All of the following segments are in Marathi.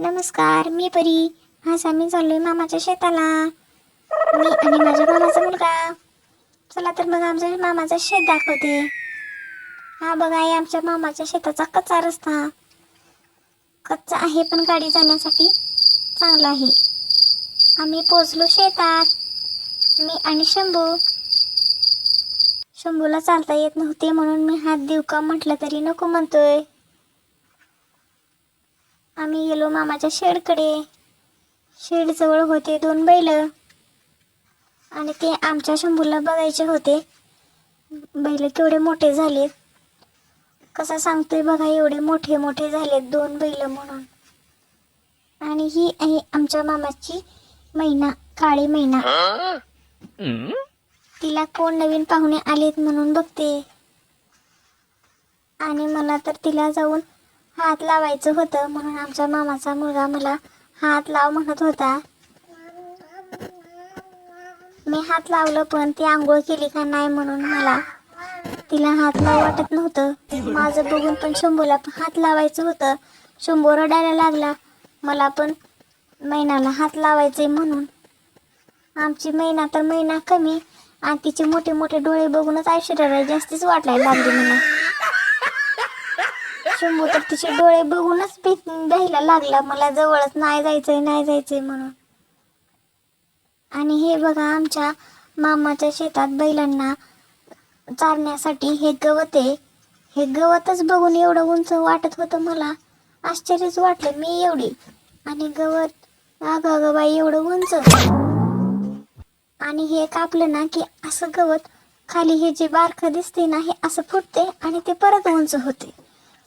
नमस्कार मी परी. आज आम्ही चाललोय मामाच्या शेताला. मी आणि माझ्या मामाचा मुलगा. चला तर मग आमच्या मामाचा शेत दाखवते. हा बघा आहे आमच्या मामाच्या शेताचा कच्चा रस्ता. कच्चा आहे पण गाडी जाण्यासाठी चांगला आहे. आम्ही पोचलो शेतात. मी आणि शंभू. शंभूला चालता येत नव्हते म्हणून मी हात देऊ का म्हटलं तरी नको म्हणतोय. आम्ही गेलो मामाच्या शेडकडे. शेडजवळ होते दोन बैल. आणि ते आमच्या शंभूला बघायचे होते. बैल केवढे मोठे झालेत. कसा सांगतोय बघा एवढे मोठे मोठे झालेत दोन बैल म्हणून. आणि ही आहे आमच्या मामाची मैना काळी मैना. तिला कोण नवीन पाहुणे आलेत म्हणून बघते. आणि मला तर तिला जाऊन हात लावायचं होतं म्हणून आमच्या मामाचा मुलगा मला हात लाव म्हणत होता. मी हात लावलं पण ती आंघोळ केली का नाही म्हणून मला तिला हात लाव वाटत नव्हतं. माझं बघून पण शंभूला पण हात लावायचं होतं. शंभू रडायला लागला मला पण मैनाला हात लावायचे म्हणून. आमची मैना तर मैना कमी आणि तिचे मोठे मोठे डोळे बघूनच ऐश्वर्या जास्तीच वाटायला लागली मला शंभू तर तिचे डोळे बघूनच द्यायला लागला. मला जवळच नाही जायचंय नाही जायचंय म्हणून. आणि हे बघा आमच्या मामाच्या शेतात बैलांना चारण्यासाठी हे गवत आहे. हे गवतच बघून एवढं उंच वाटत होतं मला. आश्चर्यच वाटलं मी एवढी. आणि गवत अगं अगं बाई एवढं उंच. आणि हे कापलं ना की असं गवत खाली हे जे बारखं दिसते ना हे असं फुटते आणि ते परत उंच होते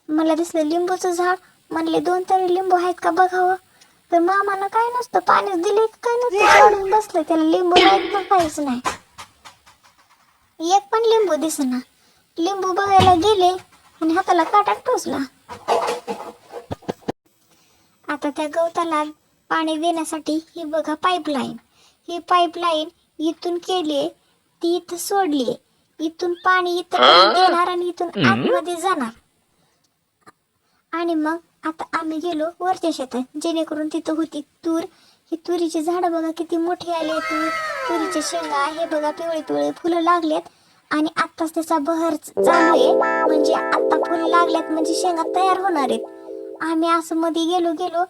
मला दिसलं लिंबूचं झाड. म्हणले दोन तरी लिंबू आहेत का बघावं? तर मामानं काय नसतं पाणी दिले काय नसतं बसलं. त्याला लिंबू नाहीत ना काहीच नाही. एक पण लिंबू दिसना. लिंबू बघायला गेले आणि हाताला काटा टोचला. आता त्या गवताला पाणी देण्यासाठी ही बघा पाईपलाईन ही पाईपलाईन इथून केली ती इथं सोडली इथून पाणी इथं देणार आणि इथून आतमध्ये जाणार. आणि मग आता आम्ही गेलो वरच्या शेतात. जेणेकरून तिथं होती तूर. ही तुरीची झाडं बघा किती मोठी आली तूर तुरीचे शेंगा हे बघा पिवळे पिवळे फुलं लागलेत. आणि आत्ताच त्याचा बहर चालू आहे. म्हणजे आत्ता फुलं लागल्यात म्हणजे शेंगा तयार होणार आहेत. आम्ही असं मध्ये गेलो गेलो.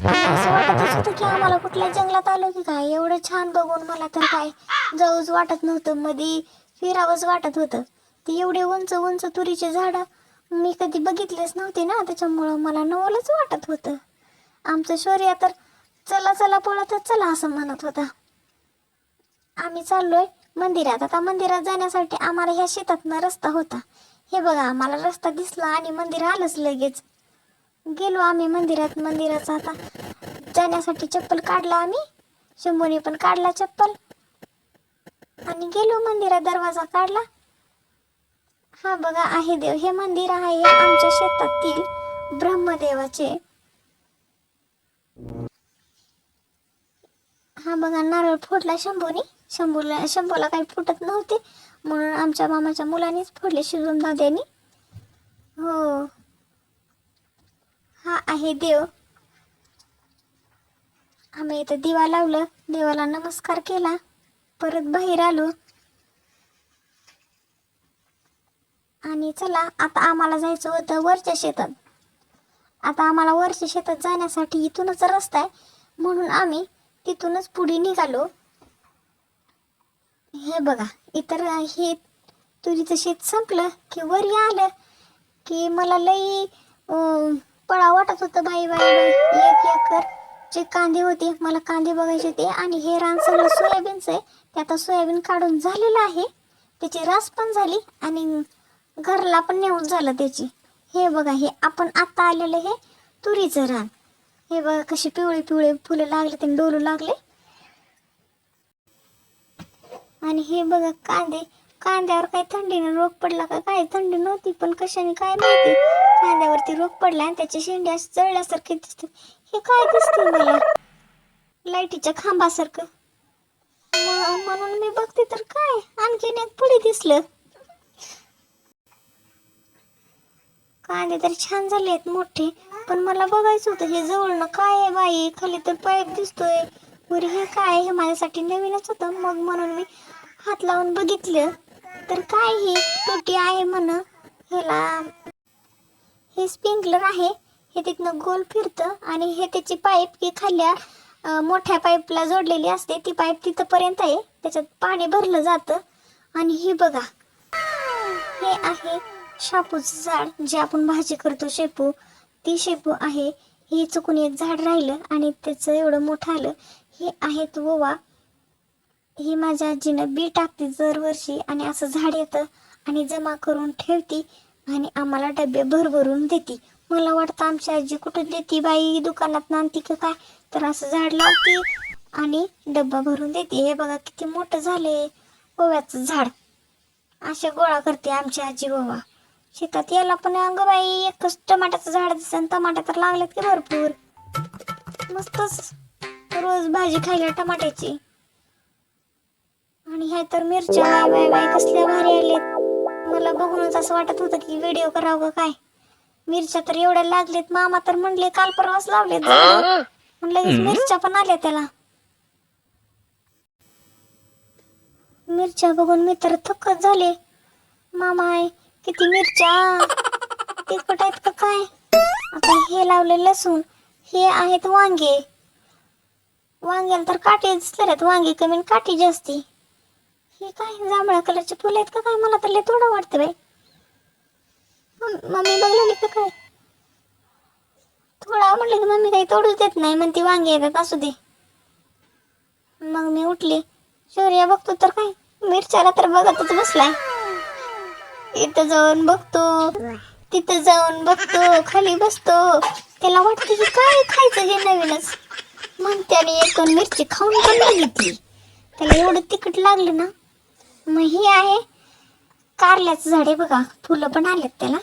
असं वाटतच होतं की आम्हाला कुठल्या जंगलात आलो की काय? एवढं छान बघून मला तर काय जाऊच वाटत नव्हतं. मध्ये फिरावंच वाटत होतं. ते एवढे उंच उंच तुरीचे झाडं मी कधी बघितलेच नव्हते ना त्याच्यामुळं मला नवलच वाटत होतं. आमचं शौर्य तर चला चला पळतच चला असं म्हणत होता. आम्ही चाललोय मंदिरात. आता मंदिरात जाण्यासाठी आम्हाला ह्या शेतातनं रस्ता होता. हे बघा आम्हाला रस्ता दिसला आणि मंदिर आलंच लगेच. गेलो आम्ही मंदिरात. मंदिराचा आता जाण्यासाठी चप्पल काढला आम्ही. शंभूने पण काढला चप्पल. आणि गेलो मंदिरात दरवाजा काढला. हा बघा आहे देव हे मंदिर आहे आमच्या शेतातील ब्रह्मदेवाचे. हा बघा नारळ फोडला शंभूने. शंभूला शंभूला काही फुटत नव्हते म्हणून आमच्या मामाच्या मुलानेच फोडले शिजून दाद्यानी. हो. हा आहे देव. आम्ही इथं दिवा लावलं देवाला नमस्कार केला परत बाहेर आलो. आणि चला आता आम्हाला जायचं होतं वरच्या शेतात. आता आम्हाला वरच्या शेतात जाण्यासाठी इथूनच रस्ता आहे. म्हणून आम्ही तिथूनच पुढे निघालो. हे बघा इतर हे तुरीचं शेत संपलं की वर आलं की मला लई पळा वाटत होतं बाई बाई बाई. एक एकर जे कांदे होते मला कांदे बघायचे होते आणि हे रान सगळं सोयाबीनचं आहे. ते आता सोयाबीन काढून झालेलं आहे. त्याची रास पण झाली आणि घरला पण नेऊन झालं त्याची. हे बघा हे आपण आता आलेलं हे तुरीचं रान. हे बघा कशी पिवळे पिवळे फुलं लागले ते डोलू लागले. आणि हे बघा कांदे. कांद्यावर काही थंडीने रोग पडला का? काय थंडी नव्हती पण कशाने काय माहिती? कांद्यावरती रोग पडला आणि त्याची शेंडे असे जळल्यासारखे दिसते. हे काय दिसते मला? लाईटीच्या खांबासारखं. म्हणून मी बघते तर काय? आणखीन एक पुढे दिसलं. कांदे तर छान झाले आहेत मोठे पण मला बघायचं होतं हे जवळनं काय आहे बाई? खाली तर पाईप दिसतोय. वर हे काय हे माझ्यासाठी नवीनच होतं. मग म्हणून मी हात लावून बघितलं. तर काय हे? टोटी आहे म्हण. ह्याला हे स्प्रिंकलर आहे. हे तिथनं गोल फिरतं आणि हे त्याची पाईप की खाल्या मोठ्या पाईपला जोडलेली असते. ती पाईप तिथंपर्यंत आहे. त्याच्यात पाणी भरलं जातं. आणि हे बघा. हे आहे शापूचं झाड जे आपण भाजी करतो शेपू ती शेपू आहे. हे चुकून एक झाड राहिलं आणि त्याचं एवढं मोठं आलं. हे आहेत ओवा. ही माझ्या आजीनं बी टाकते दरवर्षी आणि असं झाड येतं आणि जमा करून ठेवती आणि आम्हाला डबे भरभरून देते. मला वाटतं आमची आजी कुठून देते बाई? दुकानात आणती का काय? तर असं झाड लावते आणि डब्बा भरून देते. हे बघा किती मोठं झाले ओव्याचं झाड. असे गोळा करते आमची आजी बाबा शेतात याला पण अंग बाई एकच टमाट्याचं झाड दिसन टमाटा तर लागलेत की भरपूर. मस्तच. रोज भाजी खायला टमाट्याची. आणि ह्या तर मिरच्या वाय वाय वाय कसल्या भारी आलेत मला बघूनच असं वाटत होतं की व्हिडिओ करावं का काय. मिरच्या तर एवढ्या लागलेत मामा तर म्हणले काल परवाच लावलेत लगेच मिरच्या पण आल्या त्याला. मिरच्या बघून मी तर थक्कच झाले. मामा आहे किती मिरच्या? तिखट आहेत का काय? आता हे लावले लसूण हे आहेत वांगे. वांग्याला तर काटे दिसले आहेत कमी काठी जास्ती. हे काय जांभळ्या कलरचे फुलं आहेत का काय? मला तर लय थोडं वाटतं बाई. मम्मी बघलेली का काय? थोडा म्हणलं की मम्मी काही तोडूच देत नाही म्हणते वांगे येतात असू दे. मग मी उठली. शौर्या बघतो तर काय? मिरच्याला तर बघतच बसलाय. इथं जाऊन बघतो. तिथं जाऊन बघतो. खाली बसतो. त्याला वाटतं की काय खायचं हे नवीनच. मग त्याने एक दोन मिरची खाऊन पण बघितली त्याला एवढं तिखट लागलं ना. मग हे आहे कारल्याचं झाड आहे बघा. फुलं पण आलेत त्याला.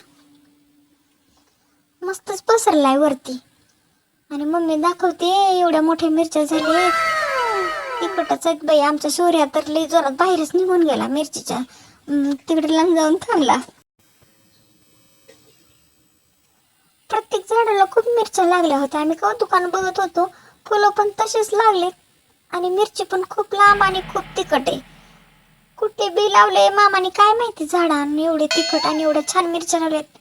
मस्तच पसरलाय वरती. आणि मम्मी दाखवते एवढ्या मोठ्या मिरच्या झाल्या तिखटच आहेत बाई. आमच्या शोर्या तर लई जोरात बाहेरच निघून गेला मिरचीच्या. तिकडे लांब जाऊन थांबला. प्रत्येक झाडाला खूप मिरच्या लागल्या होत्या. आम्ही कौतुकानं बघत होतो फुलं पण तसेच लागले. आणि मिरची पण खूप लांब आणि खूप तिखट आहे. कुठे बी लावले मामाने काय माहिती झाडांनी एवढे तिखट आणि एवढ्या छान मिरच्या लावल्यात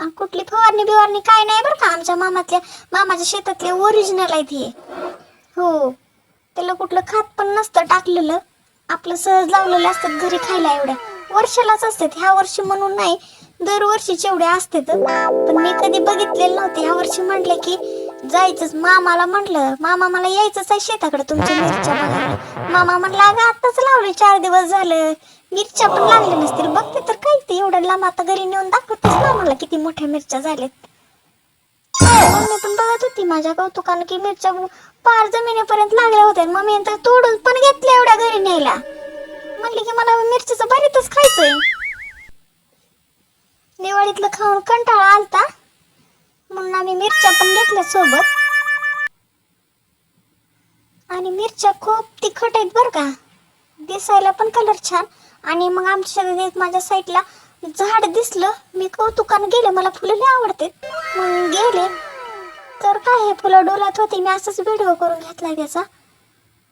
आणि कुठली फवारणी बिवारणी काय नाही बरं का? आमच्या मामातल्या मामाच्या शेतातले ओरिजिनल आहेत हे. हो त्याला कुठलं खात पण नसतं टाकलेलं. आपलं सहज लावलेलं असतात घरी खायला एवढ्या. वर्षालाच असतात. ह्या वर्षी म्हणून नाही दरवर्षीचे एवढे असतात. पण मी कधी बघितलेलं नव्हते. ह्या वर्षी म्हटलं की जायचंच. मामाला म्हटलं मामा मला यायचंच आहे शेताकडे तुमच्या मिरच्या बघायला. मामा म्हणला अगं आताच लावले चार दिवस झालं. मिरच्या पण लागल्या नसतील. बघते तर काय ते एवढं लांब आता घरी नेऊन दाखवतेच मामाला किती मोठ्या मिरच्या झाल्यात. मम्मी पण बघत होती माझ्या कौतुकानं की मिरच्या पार जमिनीपर्यंत लागल्या होत्या. मम्मी तर तोडून पण घेतल्या एवढ्या घरी न्यायला. म्हणली की मला मिरचीचं भरीतच खायचंय. दिवाळीतलं खाऊन कंटाळा आलता. म्हणून आम्ही मिरच्या पण घेतल्या सोबत. आणि मिरच्या खूप तिखट आहेत बरं का. दिसायला पण कलर छान. आणि मग आमच्या माझ्या साईडला झाड दिसलं. मी कौतुकानं गेले. मला फुलं लय आवडते मग गेले. तर काय हे फुलं डोलात होती. मी असंच व्हिडिओ करून घेतला त्याचा.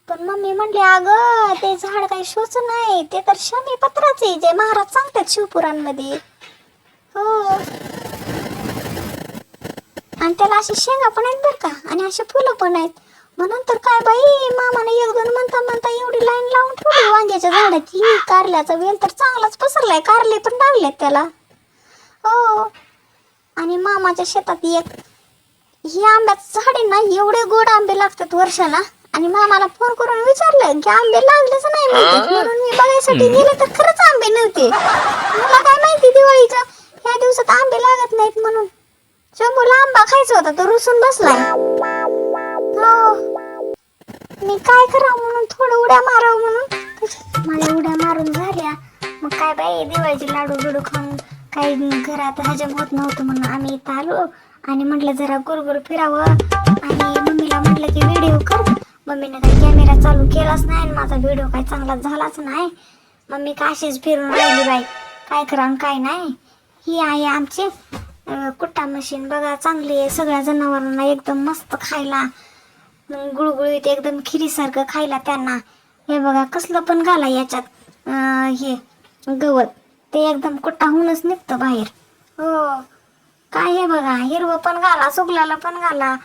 पण मम्मी म्हणली अगं ते झाड काही शोच नाही ते तर शमी आहे जे महाराज सांगतात शिवपुराणमध्ये. हो. आणि त्याला अशी शेंगा पण आहेत बरं का आणि अशी फुलं पण आहेत. म्हणून तर काय बाई मामाने एक दोन म्हणता म्हणता एवढी लाईन लावून ठेवली वांग्याच्या झाडाची ही कारल्याचा वेल तर चांगलाच पसरलाय कारले पण लागलेत त्याला. हो. आणि मामाच्या शेतात एक ही आंब्याचं झाड आहे ना एवढे गोड आंबे लागतात वर्षाला. आणि मामाला फोन करून विचारलं की आंबे लागलेच नाही म्हणून मी बघायसाठी गेले तर खरंच आंबे नव्हते. मला काय माहिती दिवाळीच्या ह्या दिवसात आंबे लागत नाहीत म्हणून. शंभूला आंबा खायचा होता तो रुसून बसलाय. हो. मी काय करावं म्हणून? थोडं उड्या मारावं म्हणून. मला उड्या मारून झाल्या. मग काय बाई दिवाळीचे लाडू बिडू खाऊन काही घरात हजम होत नव्हतं म्हणून आम्ही इथं आलो. आणि म्हटलं जरा गुरगुर फिरावं. आणि मम्मीला म्हटलं की व्हिडिओ कर. मम्मीने काही कॅमेरा चालू केलाच नाही आणि माझा व्हिडिओ काही चांगला झालाच नाही. मम्मी काशीच फिरून राहिली बाई? काय करा काय नाही? ही आहे आमची कुट्टा मशीन बघा चांगली आहे. सगळ्या जनावरांना एकदम मस्त खायला मग गुळगुळीत एकदम खिरीसारखं खायला त्यांना. हे बघा कसलं पण घाला याच्यात हे गवत. ते एकदम कुट्टा होऊनच निघतं बाहेर. हो. काय हे बघा हिरवं पण घाला सुकल्याला पण घाला.